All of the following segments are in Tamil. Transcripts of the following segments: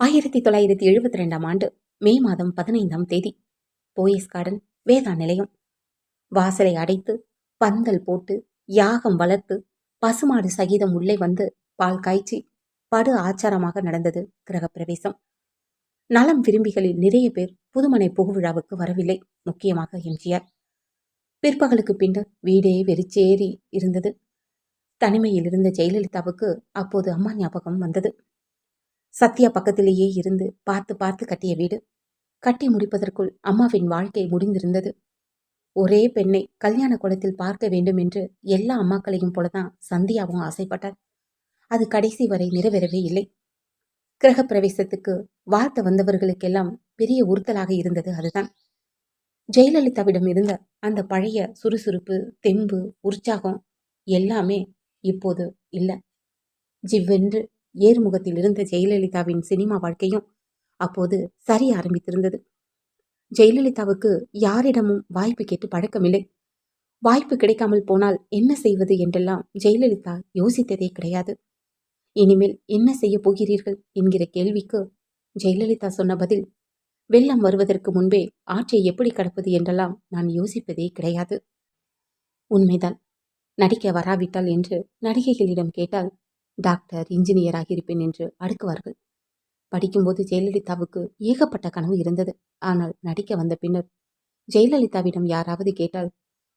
ஆயிரத்தி தொள்ளாயிரத்தி எழுபத்தி ரெண்டாம் ஆண்டு மே மாதம் பதினைந்தாம் தேதி போயஸ் கார்டன் வேதா நிலையம். வாசலை அடைத்து பந்தல் போட்டு யாகம் வளர்த்து பசுமாடு சகிதம் உள்ளே வந்து பால் காய்ச்சி படு ஆச்சாரமாக நடந்தது கிரகப்பிரவேசம். நலம் விரும்பிகளில் நிறைய பேர் புதுமனை புகுவிழாவுக்கு வரவில்லை முக்கியமாக எம்ஜிஆர். பிற்பகலுக்கு பின்னர் வீடே வெறிச்சேறி இருந்தது. தனிமையில் இருந்த ஜெயலலிதாவுக்கு அப்போது அம்மா ஞாபகம் வந்தது. சத்யா பக்கத்திலேயே இருந்து பார்த்து பார்த்து கட்டிய வீடு. கட்டி முடிப்பதற்குள் அம்மாவின் வாழ்க்கை முடிந்திருந்தது. ஒரே பெண்ணை கல்யாண குளத்தில் பார்க்க வேண்டும் என்று எல்லா அம்மாக்களையும் போலதான் சந்தியாவும் ஆசைப்பட்டார் அது கடைசி வரை நிறைவேறவே இல்லை. கிரகப்பிரவேசத்துக்கு வார்த்தை வந்தவர்களுக்கெல்லாம் பெரிய உறுத்தலாக இருந்தது அதுதான். ஜெயலலிதாவிடம் இருந்த அந்த பழைய சுறுசுறுப்பு தெம்பு உற்சாகம் எல்லாமே இப்போது இல்லை. ஜிவ்வென்று ஏறுமுகத்தில் இருந்த ஜெயலலிதாவின் சினிமா வாழ்க்கையும் அப்போது சரிய ஆரம்பித்திருந்தது. ஜெயலலிதாவுக்கு யாரிடமும் வாய்ப்பு கேட்டு பழக்கமில்லை. வாய்ப்பு கிடைக்காமல் போனால் என்ன செய்வது என்றெல்லாம் ஜெயலலிதா யோசித்ததே கிடையாது. இனிமேல் என்ன செய்ய போகிறீர்கள் என்கிற கேள்விக்கு ஜெயலலிதா சொன்ன பதில் வெள்ளம் வருவதற்கு முன்பே ஆற்றை எப்படி கடப்பது என்றெல்லாம் நான் யோசிப்பதே கிடையாது. உண்மைதான். நடிக்க வராவிட்டால் என்று நடிகைகளிடம் கேட்டால் டாக்டர் இன்ஜினியராக இருப்பேன் என்று அடுக்குவார்கள் படிக்கும்போது ஜெயலலிதாவுக்கு ஏகப்பட்ட கனவு இருந்தது. ஆனால் நடிக்க வந்த பின்னர் ஜெயலலிதாவிடம் யாராவது கேட்டால்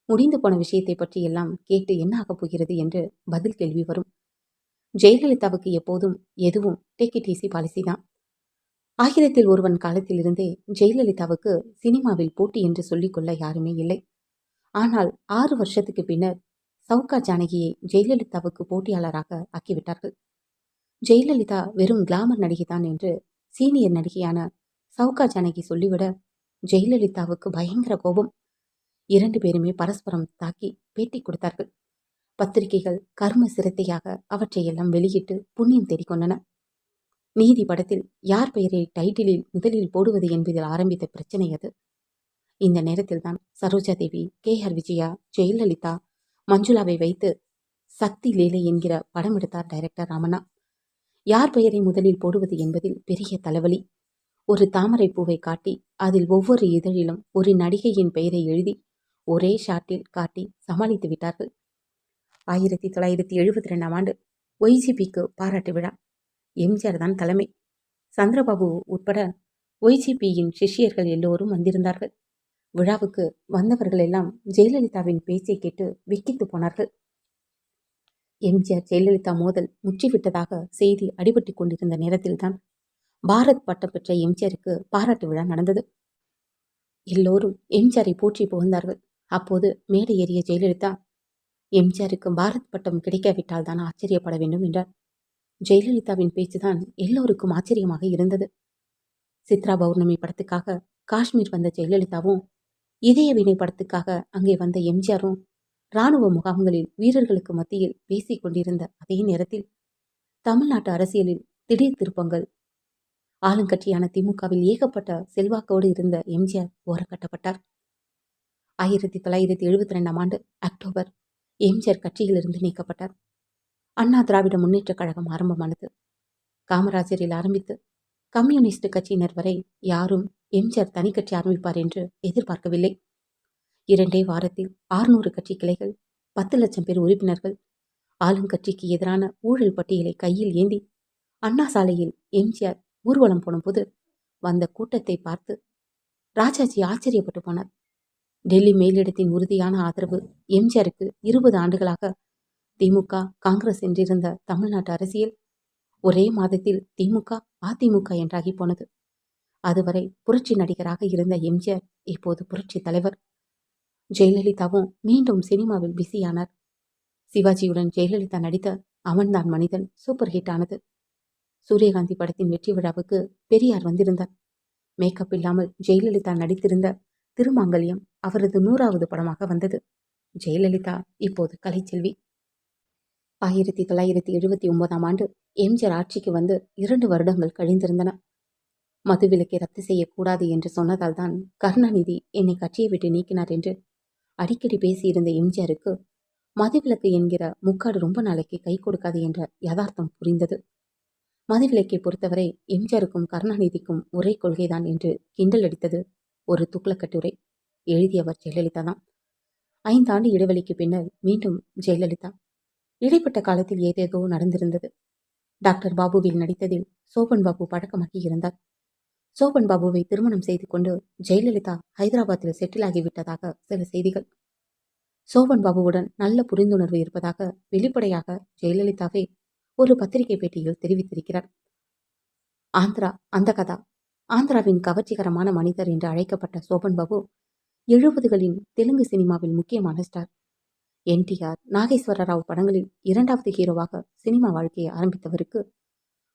முடிந்து போன விஷயத்தை பற்றி எல்லாம் கேட்டு என்ன ஆகப் போகிறது? என்று பதில் கேள்வி வரும். ஜெயலலிதாவுக்கு எப்போதும் எதுவும் டேக் இட் ஈஸி பாலிசி தான். ஆகிரத்தில் ஒருவன் காலத்திலிருந்தே ஜெயலலிதாவுக்கு சினிமாவில் போட்டி என்று சொல்லிக்கொள்ள யாருமே இல்லை. ஆனால் ஆறு வருஷத்துக்கு பின்னர் சவுகா ஜானகியை ஜெயலலிதாவுக்கு போட்டியாளராக ஆக்கிவிட்டார்கள். ஜெயலலிதா வெறும் கிளாமர் நடிகைதான் என்று சீனியர் நடிகையான சவுகா ஜானகி சொல்லிவிட ஜெயலலிதாவுக்கு பயங்கர கோபம். இரண்டு பேருமே பரஸ்பரம் தாக்கி பேட்டி கொடுத்தார்கள். பத்திரிகைகள் கர்ம சிரத்தையாக அவற்றையெல்லாம் வெளியிட்டு புண்ணியம் தேடிக்கொண்டன நீதி படத்தில் யார் பெயரை டைட்டிலில் முதலில் போடுவது என்பதில் ஆரம்பித்த பிரச்சனை அது. இந்த நேரத்தில்தான் சரோஜா தேவி கே ஆர் விஜயா ஜெயலலிதா மஞ்சுளாவை வைத்து சக்தி லீலை என்கிற படம் எடுத்தார் டைரக்டர் ராமண்ணா யார் பெயரை முதலில் போடுவது என்பதில் பெரிய தலைவலி. ஒரு தாமரை பூவை காட்டி அதில் ஒவ்வொரு இதழிலும் ஒரு நடிகையின் பெயரை எழுதி ஒரே ஷாட்டில் காட்டி சமாளித்து விட்டார்கள். ஆயிரத்தி தொள்ளாயிரத்தி எழுபத்தி ரெண்டாம் ஆண்டு ஒய்ஜிபிக்கு பாராட்டு விழா. எம்ஜிஆர் தான் தலைமை. சந்திரபாபு உட்பட ஒய்ஜிபியின் சிஷ்யர்கள் எல்லோரும் வந்திருந்தார்கள். விழாவுக்கு வந்தவர்கள் எல்லாம் ஜெயலலிதாவின் பேச்சை கேட்டு விக்கித்து போனார்கள். எம்ஜிஆர் ஜெயலலிதா மோதல் முற்றிவிட்டதாக செய்தி அடிபட்டு கொண்டிருந்த நேரத்தில்தான் பாரத் பட்டம் பெற்ற எம்ஜிஆருக்கு பாராட்டு விழா நடந்தது. எல்லோரும் எம்ஜிஆரை போற்றி புகழ்ந்தார்கள். அப்போது மேடை ஏறிய ஜெயலலிதா எம்ஜிஆருக்கு பாரத் பட்டம் கிடைக்காவிட்டால் தான் ஆச்சரியப்பட வேண்டும் என்றார். ஜெயலலிதாவின் பேச்சுதான் எல்லோருக்கும் ஆச்சரியமாக இருந்தது. சித்ரா பௌர்ணமி படத்துக்காக காஷ்மீர் வந்த ஜெயலலிதாவும் இதய வினை படத்துக்காக அங்கே வந்த எம்ஜிஆரும் இராணுவ முகாம்களில் வீரர்களுக்கு மத்தியில் பேசிக் கொண்டிருந்த அதே நேரத்தில் தமிழ்நாட்டு அரசியலில் திடீர் திருப்பங்கள். ஆளுங்கட்சியான திமுகவில் ஏகப்பட்ட செல்வாக்கோடு இருந்த எம்ஜிஆர் ஓரக்கட்டப்பட்டார் ஆயிரத்தி தொள்ளாயிரத்தி எழுபத்தி ரெண்டாம் ஆண்டு அக்டோபர் எம்ஜிஆர் கட்சியிலிருந்து நீக்கப்பட்டார். அண்ணா திராவிட முன்னேற்றக் கழகம் ஆரம்பமானது. காமராஜரில் ஆரம்பித்து கம்யூனிஸ்ட் கட்சியினர் வரை யாரும் எம்ஜிஆர் தனி கட்சி ஆரம்பிப்பார் என்று எதிர்பார்க்கவில்லை. இரண்டே வாரத்தில் ஆறுநூறு கட்சி கிளைகள் பத்து லட்சம் பேர் உறுப்பினர்கள் ஆளுங்கட்சிக்கு எதிரான ஊழல் பட்டியலை கையில் ஏந்தி அண்ணா சாலையில் எம்ஜிஆர் ஊர்வலம் போனபோது வந்த கூட்டத்தை பார்த்து ராஜாஜி ஆச்சரியப்பட்டு போனார். டெல்லி மேலிடத்தின் உறுதியான ஆதரவு எம்ஜிஆருக்கு இருபது ஆண்டுகளாக திமுக காங்கிரஸ் என்றிருந்த தமிழ்நாட்டு அரசியல் ஒரே மாதத்தில் திமுக அதிமுக என்றாகி போனது. அதுவரை புரட்சி நடிகராக இருந்த எம்ஜிஆர் இப்போது புரட்சி தலைவர். ஜெயலலிதாவும் மீண்டும் சினிமாவில் பிஸியானார். சிவாஜியுடன் ஜெயலலிதா நடித்த அவன்தான் மனிதன் சூப்பர் ஹிட் ஆனது. சூரியகாந்தி படத்தின் வெற்றி விழாவுக்கு பெரியார் வந்திருந்தார். மேக்கப் இல்லாமல் ஜெயலலிதா நடித்திருந்த திருமாங்கல்யம் அவரது நூறாவது படமாக வந்தது. ஜெயலலிதா இப்போது கலைச்செல்வி. ஆயிரத்தி தொள்ளாயிரத்தி எழுபத்தி ஒன்பதாம் ஆண்டு எம்ஜிஆர் ஆட்சிக்கு வந்து இரண்டு வருடங்கள் கழிந்திருந்தன. மதுவிலக்கை ரத்து செய்யக்கூடாது என்று சொன்னதால் தான் கருணாநிதி என்னை கட்சியை விட்டு நீக்கினார் என்று அடிக்கடி பேசியிருந்த எம்ஜிஆருக்கு மதுவிலக்கு என்கிற முக்காடு ரொம்ப நாளைக்கு கை கொடுக்காது என்ற யதார்த்தம் புரிந்தது. மதுவிலக்கை பொறுத்தவரை எம்ஜிஆருக்கும் கருணாநிதிக்கும் ஒரே கொள்கைதான் என்று கிண்டல் அடித்தது ஒரு துக்ளக் கட்டுரை எழுதியவர் ஜெயலலிதா தான் ஐந்தாண்டு இடைவெளிக்கு பின்னர் மீண்டும் ஜெயலலிதா. இடைப்பட்ட காலத்தில் ஏதேதோ நடந்திருந்தது. டாக்டர் பாபுவில் நடித்ததில் சோபன் பாபு பழக்கமாகி இருந்தார். சோபன் பாபுவை திருமணம் செய்து கொண்டு ஜெயலலிதா ஹைதராபாத்தில் செட்டில் ஆகிவிட்டதாக சில செய்திகள். சோபன் பாபுவுடன் நல்ல புரிந்துணர்வு இருப்பதாக வெளிப்படையாக ஜெயலலிதாவே ஒரு பத்திரிகை பேட்டியில் தெரிவித்திருக்கிறார். ஆந்திரா அந்த கதா. ஆந்திராவின் கவர்ச்சிகரமான மனிதர் என்று அழைக்கப்பட்ட சோபன் பாபு எழுபதுகளின் தெலுங்கு சினிமாவில் முக்கியமான ஸ்டார் என்டிஆர் நாகேஸ்வர ராவ் படங்களில் இரண்டாவது ஹீரோவாக சினிமா வாழ்க்கையை ஆரம்பித்தவருக்கு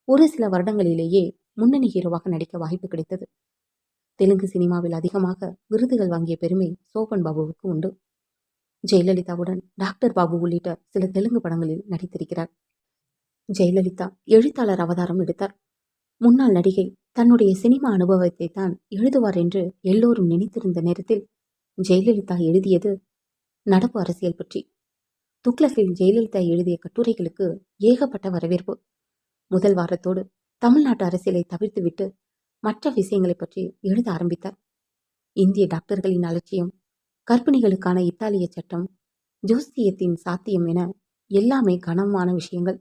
ஒரு சில வருடங்களிலேயே முன்னணி ஹீரோவாக நடிக்க வாய்ப்பு கிடைத்தது. தெலுங்கு சினிமாவில் அதிகமாக விருதுகள் வாங்கிய பெருமை சோபன் பாபுவுக்கு உண்டு. ஜெயலலிதாவுடன் டாக்டர் பாபு உள்ளிட்ட சில தெலுங்கு படங்களில் நடித்திருக்கிறார். ஜெயலலிதா எழுத்தாளர் அவதாரம் எடுத்தார். முன்னாள் நடிகை தன்னுடைய சினிமா அனுபவத்தை தான் எழுதுவார் என்று எல்லோரும் நினைத்திருந்த நேரத்தில் ஜெயலலிதா எழுதியது நடப்பு அரசியல் பற்றி. துக்ளக்கில் ஜெயலலிதா எழுதிய கட்டுரைகளுக்கு ஏகப்பட்ட வரவேற்பு. முதல் வாரத்தோடு தமிழ்நாட்டு அரசியலை தவிர்த்துவிட்டு மற்ற விஷயங்களை பற்றி எழுத ஆரம்பித்தார். இந்திய டாக்டர்களின் அலட்சியம் கர்ப்பிணிகளுக்கான இத்தாலிய சட்டம் ஜோசியத்தின் சாத்தியம் என எல்லாமே கனமான விஷயங்கள்.